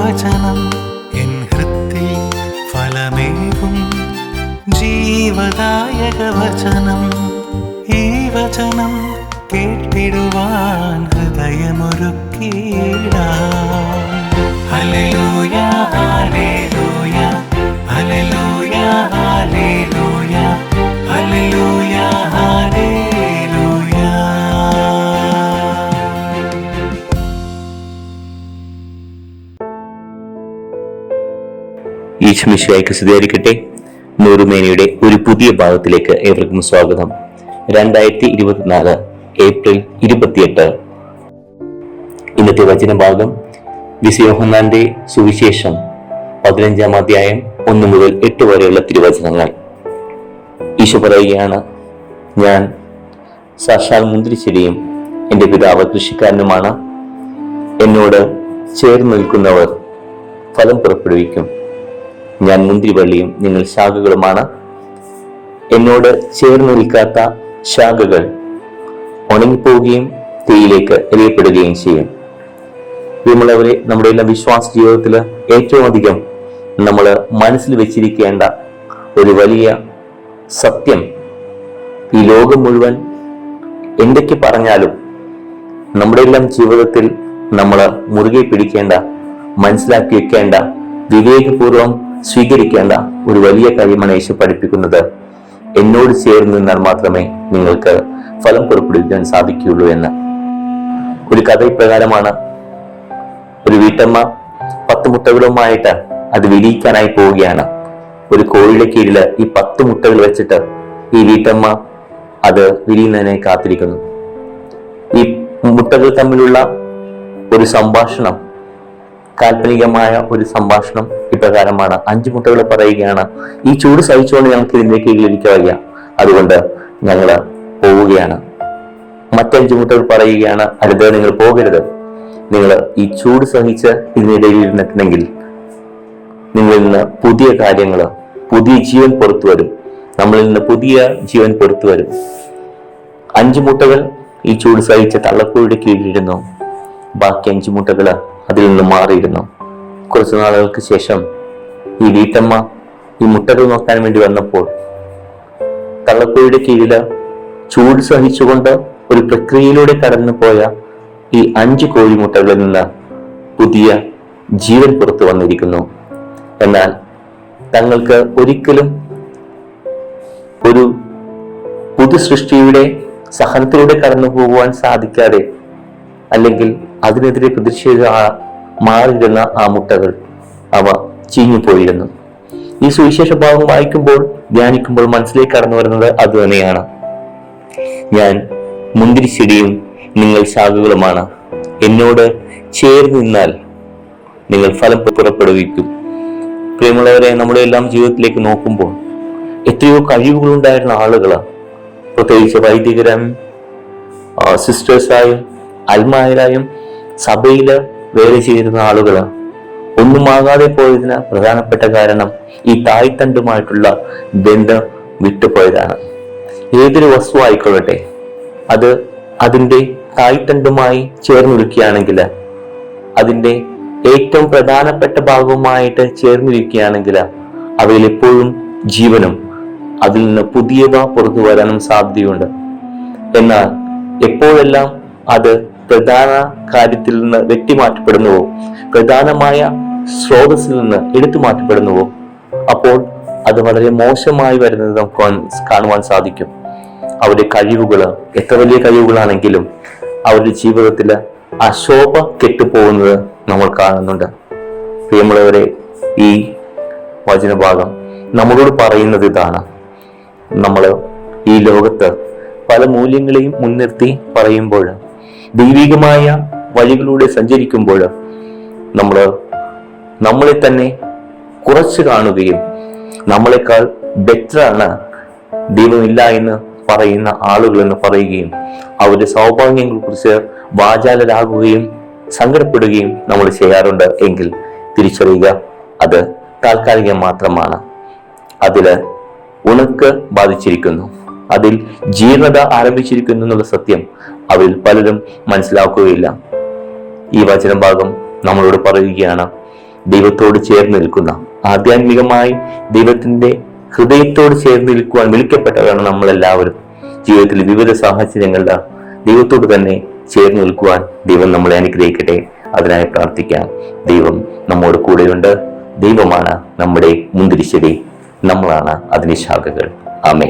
വചനം എൻ ഹൃത്തിൽ ഫലമേകും ജീവദായക വചനം ഈ വചനം കേട്ടിടുവാൻ ഹൃദയമൊരുക്കിയിടാം ഹല്ലേലൂയ ഹല്ലേലൂയ ഈശ്മിശിയായിക്ക് സ്തുതിയായിരിക്കട്ടെ നൂറുമേനയുടെ ഒരു പുതിയ ഭാഗത്തിലേക്ക് ഏവർക്കും സ്വാഗതം. രണ്ടായിരത്തി ഇരുപത്തിനാല് ഏപ്രിൽ ഇരുപത്തിയെട്ട്. ഇന്നത്തെ വചനഭാഗം വിശയോഹന്നാന്റെ സുവിശേഷം പതിനഞ്ചാം അധ്യായം ഒന്ന് മുതൽ എട്ട് വരെയുള്ള തിരുവചനങ്ങൾ. ഈശോ പറയുകയാണ് ഞാൻ സാക്ഷാൽ മുന്തിരിച്ചെടിയും എന്റെ പിതാവ് കൃഷിക്കാരനുമാണ്. എന്നോട് ചേർന്ന് നിൽക്കുന്നവർ ഫലം പുറപ്പെടുവിക്കും. ഞാൻ മുന്തിരിവള്ളിയും നിങ്ങൾ ശാഖകളുമാണ്. എന്നോട് ചേർന്ന് നിൽക്കാത്ത ശാഖകൾ ഉണങ്ങിപ്പോവുകയും തീയിലേക്ക് എറിയപ്പെടുകയും ചെയ്യും. പ്രിയമുള്ളവരെ നമ്മുടെ എല്ലാ വിശ്വാസ ജീവിതത്തിൽ ഏറ്റവും അധികം നമ്മൾ മനസ്സിൽ വെച്ചിരിക്കേണ്ട ഒരു വലിയ സത്യം ഈ ലോകം മുഴുവൻ എന്തൊക്കെ പറഞ്ഞാലും നമ്മുടെ എല്ലാം ജീവിതത്തിൽ നമ്മൾ മുറുകെ പിടിക്കേണ്ട മനസ്സിലാക്കി വെക്കേണ്ട വിവേകപൂർവം സ്വീകരിക്കേണ്ട ഒരു വലിയ കാര്യമാണ് യേശു പഠിപ്പിക്കുന്നത്. എന്നോട് ചേർന്ന് നിന്നാൽ മാത്രമേ നിങ്ങൾക്ക് ഫലം പുറപ്പെടുവിക്കാൻ സാധിക്കുകയുള്ളൂ എന്ന്. ഒരു കഥ ഇപ്രകാരമാണ്. ഒരു വീട്ടമ്മ പത്ത് മുട്ടകളുമായിട്ട് അത് വിരിയിക്കാനായി പോവുകയാണ്. ഒരു കോഴിയുടെ കീഴിൽ ഈ പത്ത് മുട്ടകൾ വെച്ചിട്ട് ഈ വീട്ടമ്മ അത് വിരിയുന്നതിനായി കാത്തിരിക്കുന്നു. ഈ മുട്ടകൾ തമ്മിലുള്ള ഒരു സംഭാഷണം കാൽപ്പനികമായ ഒരു സംഭാഷണം ഇപ്രകാരമാണ് അഞ്ചു മുട്ടകൾ പറയുകയാണ്. ഈ ചൂട് സഹിച്ചുകൊണ്ട് ഞങ്ങൾക്ക് ഇതിന്റെ വയ്യ അതുകൊണ്ട് ഞങ്ങൾ പോവുകയാണ്. മറ്റഞ്ചു മുട്ടകൾ പറയുകയാണ് അരുത് നിങ്ങൾ പോകരുത്. നിങ്ങൾ ഈ ചൂട് സഹിച്ച് ഇതിനിടയിൽ ഇരുന്നിട്ടുണ്ടെങ്കിൽ നിങ്ങളിൽ നിന്ന് പുതിയ കാര്യങ്ങൾ പുതിയ ജീവൻ പുറത്തു വരും. നമ്മളിൽ നിന്ന് പുതിയ ജീവൻ പുറത്തു വരും. അഞ്ചു മുട്ടകൾ ഈ ചൂട് സഹിച്ച തള്ളക്കൂടെ കീഴിലിരുന്നു. ബാക്കി അഞ്ചു മുട്ടകൾ അതിൽ നിന്ന് മാറിയിരുന്നു. കുറച്ചു നാളുകൾക്ക് ശേഷം ഈ വീട്ടമ്മ ഈ മുട്ടകൾ നോക്കാൻ വേണ്ടി വന്നപ്പോൾ തള്ളക്കോഴിയുടെ കീഴിൽ ചൂട് സഹിച്ചുകൊണ്ട് ഒരു പ്രക്രിയയിലൂടെ കടന്നു പോയ ഈ അഞ്ച് കോഴിമുട്ടകളിൽ നിന്ന് പുതിയ ജീവൻ പുറത്തു വന്നിരിക്കുന്നു. എന്നാൽ തങ്ങൾക്ക് ഒരിക്കലും ഒരു പുതു സൃഷ്ടിയുടെ സഹനത്തിലൂടെ കടന്നു പോകുവാൻ സാധിക്കാതെ അല്ലെങ്കിൽ അതിനെതിരെ പ്രതിഷേധ മാറിയിരുന്ന ആ മുട്ടകൾ അവ ചീഞ്ഞുപോയിരുന്നു. ഈ സുവിശേഷ ഭാഗം വായിക്കുമ്പോൾ ധ്യാനിക്കുമ്പോൾ മനസ്സിലേക്ക് കടന്നു വരുന്നത് അത് തന്നെയാണ്. ഞാൻ മുന്തിരിച്ചെടിയും നിങ്ങൾ ശാഖകളുമാണ്. എന്നോട് ചേർന്ന് നിന്നാൽ നിങ്ങൾ ഫലം പുറപ്പെടുവിക്കും. പ്രിയമുള്ളവരെ നമ്മുടെ എല്ലാം ജീവിതത്തിലേക്ക് നോക്കുമ്പോൾ എത്രയോ കഴിവുകളുണ്ടായിരുന്ന ആളുകൾ പ്രത്യേകിച്ച് വൈദികരായും സിസ്റ്റേഴ്സായും അൽമായരായും സഭയിൽ വേല ചെയ്തിരുന്ന ആളുകളാണ് ഒന്നുമാകാതെ പോയതിന് പ്രധാനപ്പെട്ട കാരണം ഈ തായ്തണ്ടുമായിട്ടുള്ള ബന്ധം വിട്ടുപോയതാണ്. ഏതൊരു വസ്തു ആയിക്കൊള്ളട്ടെ അത് അതിന്റെ തായ്തണ്ടുമായി ചേർന്നിരിക്കുകയാണെങ്കിൽ അതിന്റെ ഏറ്റവും പ്രധാനപ്പെട്ട ഭാഗവുമായിട്ട് ചേർന്നിരിക്കുകയാണെങ്കിൽ അവയിൽ എപ്പോഴും ജീവനും അതിൽ നിന്ന് പുതിയവ പുറത്തു വരാനും സാധ്യതയുണ്ട്. എന്നാൽ എപ്പോഴെല്ലാം അത് പ്രധാന കാര്യത്തിൽ നിന്ന് വ്യക്തി മാറ്റപ്പെടുന്നുവോ? പ്രധാനമായ സ്രോതസ്സിൽ നിന്ന് എടുത്തു മാറ്റപ്പെടുന്നുവോ? അപ്പോൾ അത് വളരെ മോശമായി വരുന്നത് നമുക്ക് കാണുവാൻ സാധിക്കും. അവരുടെ കഴിവുകൾ എത്ര വലിയ കഴിവുകളാണെങ്കിലും അവരുടെ ജീവിതത്തിൽ അശോഭ ശോഭ കെട്ടുപോകുന്നത് നമ്മൾ കാണുന്നുണ്ട്. പ്രിയമുള്ളവരെ ഈ വചനഭാഗം നമ്മളോട് പറയുന്നത് ഇതാണ്. നമ്മൾ ഈ ലോകത്ത് പല മൂല്യങ്ങളെയും മുൻനിർത്തി പറയുമ്പോൾ ദൈവികമായ വഴികളിലൂടെ സഞ്ചരിക്കുമ്പോൾ നമ്മൾ നമ്മളെ തന്നെ കുറച്ച് കാണുകയും നമ്മളെക്കാൾ ബെറ്ററാണ് ദൈവമില്ല എന്ന് പറയുന്ന ആളുകൾ എന്ന് പറയുകയും അവരുടെ സൗഭാഗ്യങ്ങളെ കുറിച്ച് വാചാലരാകുകയും സങ്കടപ്പെടുകയും നമ്മൾ ചെയ്യാറുണ്ട് എങ്കിൽ തിരിച്ചറിയുക അത് താൽക്കാലികം മാത്രമാണ്. അതിൽ ഉണക്ക് ബാധിച്ചിരിക്കുന്നു. അതിൽ ജീർണത ആരംഭിച്ചിരിക്കുന്നു എന്നുള്ള സത്യം അവരിൽ പലരും മനസ്സിലാക്കുകയില്ല. ഈ വചന ഭാഗം നമ്മളോട് പറയുകയാണ് ദൈവത്തോട് ചേർന്ന് നിൽക്കുന്ന ആധ്യാത്മികമായി ദൈവത്തിന്റെ ഹൃദയത്തോട് ചേർന്ന് നിൽക്കുവാൻ വിളിക്കപ്പെട്ടവരാണ് നമ്മളെല്ലാവരും. ജീവിതത്തിൽ വിവിധ സാഹചര്യങ്ങളുടെ ദൈവത്തോട് തന്നെ ചേർന്ന് നിൽക്കുവാൻ ദൈവം നമ്മളെ അനുഗ്രഹിക്കട്ടെ. അതിനായി പ്രാർത്ഥിക്കാം. ദൈവം നമ്മോട് കൂടെയുണ്ട്. ദൈവമാണ് നമ്മുടെ മുന്തിരിശ്ശേരി നമ്മളാണ് അതിന് ശാഖകൾ. ആമേ